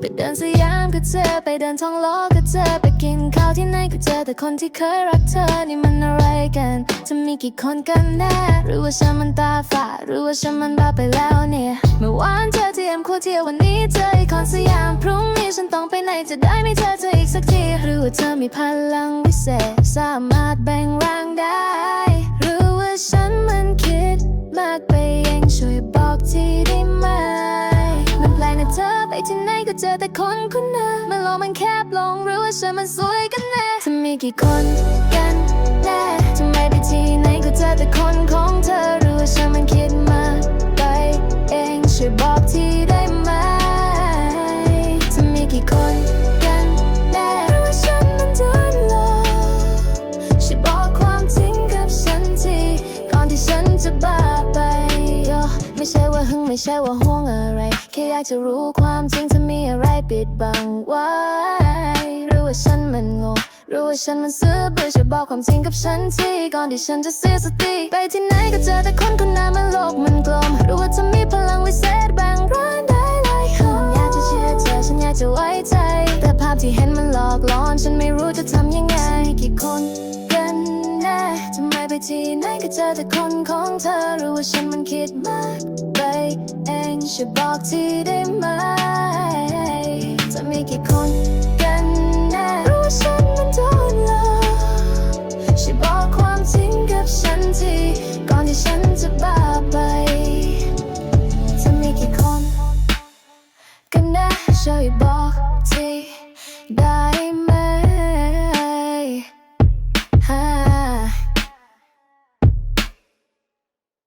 ไปเดินสยามก็เจอไปเดินท้องล้อก็เจอไปกินข้าวที่ไหนก็เจอแต่คนที่เคยรักเธอนี่มันอะไรกันจะมีกี่คนกันแน่หรือว่าฉันมันตาฝาดหรือว่าฉันมันบ้าไปแล้วเนี่ยเมื่อวานเจอที่เอ็มคูเทียวันนี้เจออีกคนสยามพรุ่งนี้ฉันต้องไปไหนจะได้ไม่เจอเธออีกสักทีหรือว่าเธอมีพลังวิเศษสามารถแบ่งร่างได้ กนะเธอไปที่ไหนก็เจอแต่คนคนนั้นมันลองมันแคบลงหรือว่าฉันมันสวยกันแน่จะมีกี่คน ใช่ว่าหึงไม่ใช่ว่าห่วงอะไร แค่อยากจะรู้ความจริงถ้ามีอะไรปิดบังไว้หรือว่าฉันมันงงหรือว่าฉันมันซื่อบื้อช่วยบอกความจริงกับฉันทีก่อนที่ฉันจะเสียสติไปที่ไหนก็เจอแต่คนคนนั้นมันโลกมันกลมรือว่าเธอมีพลังวิเศษแบ่งร้านได้หลายคนอยากจะเชื่อเธอฉันอยากจะไว้ใจ แต่ภาพที่เห็นมันหลอกหลอน ฉันไม่รู้จะทำยังไง เจอแต่คนของเธอรู้ว่าฉันมันคิดมากไปเองช่วยบอกทีได้ไหมจะมีกี่คนกันแน่รู้ว่าฉันมันโดนหลอกช่วยบอกความจริงกับฉันทีก่อนที่ฉันจะบ้าไปจะมีกี่คนกันแน่ช่วยบอกที